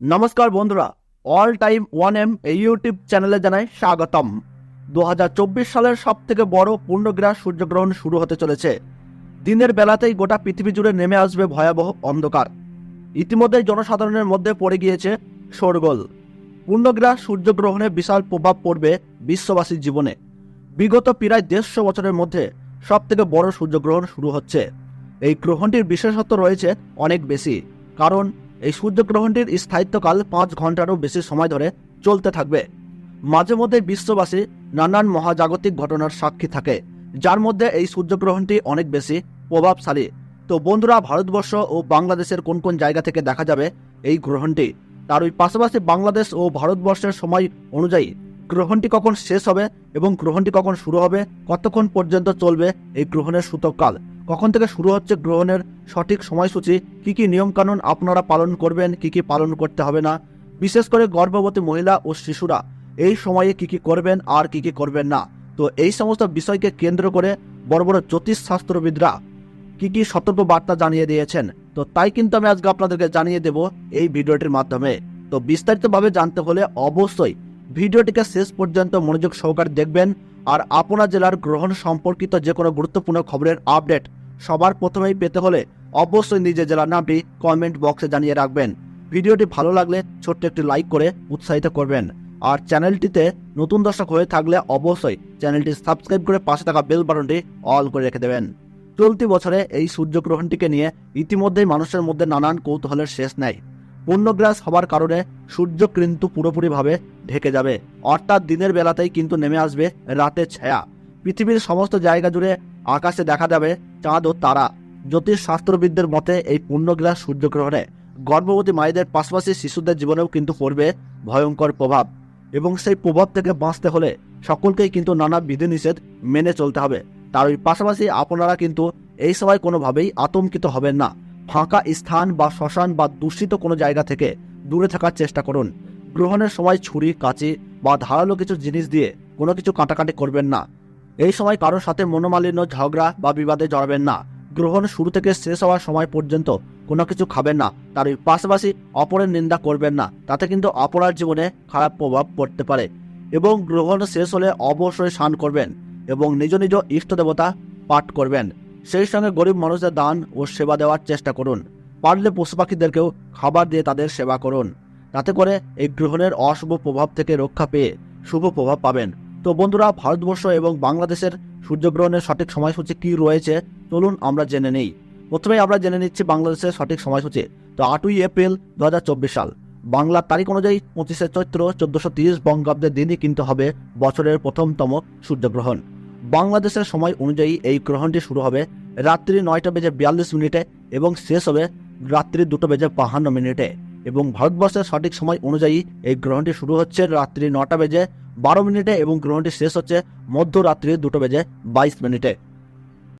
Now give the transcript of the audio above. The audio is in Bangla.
নমস্কার বন্ধুরা অল টাইম ওয়ান এম এই ইউটিউব চ্যানেলে জানাই স্বাগতম। দু হাজার চব্বিশ সালের সব থেকে বড় পূর্ণগ্রাস সূর্যগ্রহণ শুরু হতে চলেছে। দিনের বেলাতেই গোটা পৃথিবী জুড়ে নেমে আসবে ভয়াবহ অন্ধকার। ইতিমধ্যেই জনসাধারণের মধ্যে পড়ে গিয়েছে শোরগোল। পূর্ণগ্রাস সূর্যগ্রহণে বিশাল প্রভাব পড়বে বিশ্ববাসীর জীবনে। বিগত প্রায় দেড়শো বছরের মধ্যে সব থেকে বড় সূর্যগ্রহণ শুরু হচ্ছে। এই গ্রহণটির বিশেষত্ব রয়েছে অনেক বেশি, কারণ এই সূর্যগ্রহণটির স্থায়িত্বকাল পাঁচ ঘন্টারও বেশি সময় ধরে চলতে থাকবে। মাঝে মধ্যে বিশ্ববাসী নানান মহাজাগতিক ঘটনার সাক্ষী থাকে, যার মধ্যে এই সূর্যগ্রহণটি অনেক বেশি প্রভাবশালী। তো বন্ধুরা, ভারতবর্ষ ও বাংলাদেশের কোন কোন জায়গা থেকে দেখা যাবে এই গ্রহণটি? তার ওই পাশাপাশি বাংলাদেশ ও ভারতবর্ষের সময় অনুযায়ী গ্রহণটি কখন শেষ হবে এবং গ্রহণটি কখন শুরু হবে, কতক্ষণ পর্যন্ত চলবে এই গ্রহণের সূতককাল কখন থেকে শুরু হচ্ছে গ্রহণের সঠিক সময়সূচি? কি কি নিয়মকানুন আপনারা পালন করবেন, কি কি পালন করতে হবে না? বিশেষ করে গর্ভবতী মহিলা ও শিশুরা, এই সময়ে কি কি করবেন আর কি কি করবেন না? তো এই সমস্ত বিষয়কে কেন্দ্র করে বড় বড় জ্যোতিষ শাস্ত্রবিদরা কি কি সতর্ক বার্তা জানিয়ে দিয়েছেন। তো তাই কিন্তু আমি আজকে আপনাদেরকে জানিয়ে দেব এই ভিডিওটির মাধ্যমে। তো বিস্তারিতভাবে জানতে হলে অবশ্যই ভিডিওটিকে শেষ পর্যন্ত মনোযোগ সহকারে দেখবেন আর আপনার জেলার গ্রহণ সম্পর্কিত যে কোনো গুরুত্বপূর্ণ খবরের আপডেট সবার প্রথমেই পেতে হলে অবশ্যই নিজের জেলার নামটি কমেন্ট বক্সে জানিয়ে রাখবেন। ভিডিওটি ভালো লাগলে ছোট্ট একটি লাইক করে উৎসাহিত করবেন। আর চ্যানেলটিতে নতুন দর্শক হয়ে থাকলে অবশ্যই চ্যানেলটি সাবস্ক্রাইব করে পাশে থাকা বেল বাটনটি অল করে রেখে দেবেন। চলতি বছরে এই সূর্যগ্রহণটিকে নিয়ে ইতিমধ্যেই মানুষের মধ্যে নানান কৌতূহলের শেষ নেই। পূর্ণগ্রাস হবার কারণে সূর্য কিন্তু পুরোপুরিভাবে ঢেকে যাবে। অর্থাৎ দিনের বেলাতেই কিন্তু নেমে আসবে রাতের ছায়া। পৃথিবীর সমস্ত জায়গা জুড়ে আকাশে দেখা যাবে চাঁদ ও তারা। জ্যোতিষ শাস্ত্রবিদদের মতে এই পূর্ণগ্রাস সূর্যগ্রহণে গর্ভবতী মায়েদের পাশাপাশি শিশুদের জীবনেও কিন্তু পড়বে ভয়ঙ্কর প্রভাব। এবং সেই প্রভাব থেকে বাঁচতে হলে সকলকেই কিন্তু নানা বিধিনিষেধ মেনে চলতে হবে। তার ওই পাশাপাশি আপনারা কিন্তু এই সময় কোনোভাবেই আতঙ্কিত হবেন না। ফাঁকা স্থান বা শ্মশান বা দূষিত কোনো জায়গা থেকে দূরে থাকার চেষ্টা করুন। গ্রহণের সময় ছুরি, কাঁচি বা ধারালো কিছু জিনিস দিয়ে কোনো কিছু কাটাকাটি করবেন না। এই সময় কারোর সাথে মনোমালিন্য, ঝগড়া বা বিবাদে জড়াবেন না। গ্রহণ শুরু থেকে শেষ হওয়ার সময় পর্যন্ত কোনো কিছু খাবেন না। তার পাশাপাশি অপরের নিন্দা করবেন না। তাতে কিন্তু অপরার জীবনে খারাপ প্রভাব পড়তে পারে এবং গ্রহণ শেষ হলে অবশ্যই স্নান করবেন এবং নিজ নিজ ইষ্ট দেবতা পাঠ করবেন। সেই সঙ্গে গরিব মানুষদের দান ও সেবা দেওয়ার চেষ্টা করুন। পারলে পশু পাখিদেরকেও খাবার দিয়ে তাদের সেবা করুন। তাতে করে এই গ্রহণের অশুভ প্রভাব থেকে রক্ষা পেয়ে শুভ প্রভাব পাবেন। তো বন্ধুরা, ভারতবর্ষ এবং বাংলাদেশের সূর্যগ্রহণের সঠিক সময়সূচি কি রয়েছে? চলুন আমরা জেনে নেই। প্রথমেই আমরা জেনে নিচ্ছি বাংলাদেশের সঠিক সময়সূচি। তো আটই এপ্রিল দু হাজার চব্বিশ সাল। বাংলার তারিখ অনুযায়ী পঁচিশে চৈত্র চোদ্দশো তিরিশ বঙ্গাব্দের দিনই কিন্তু হবে বছরের প্রথমতম সূর্যগ্রহণ। বাংলাদেশের সময় অনুযায়ী এই গ্রহণটি শুরু হবে রাত্রি নয়টা বেজে বিয়াল্লিশ মিনিটে এবং শেষ হবে রাত্রি দুটো বেজে বাহান্ন মিনিটে। এবং ভারতবর্ষের সঠিক সময় অনুযায়ী এই গ্রহণটি শুরু হচ্ছে রাত্রি নটা বেজে বারো মিনিটে এবং গ্রহণটি শেষ হচ্ছে মধ্যরাত্রি দুটো বেজে বাইশ মিনিটে।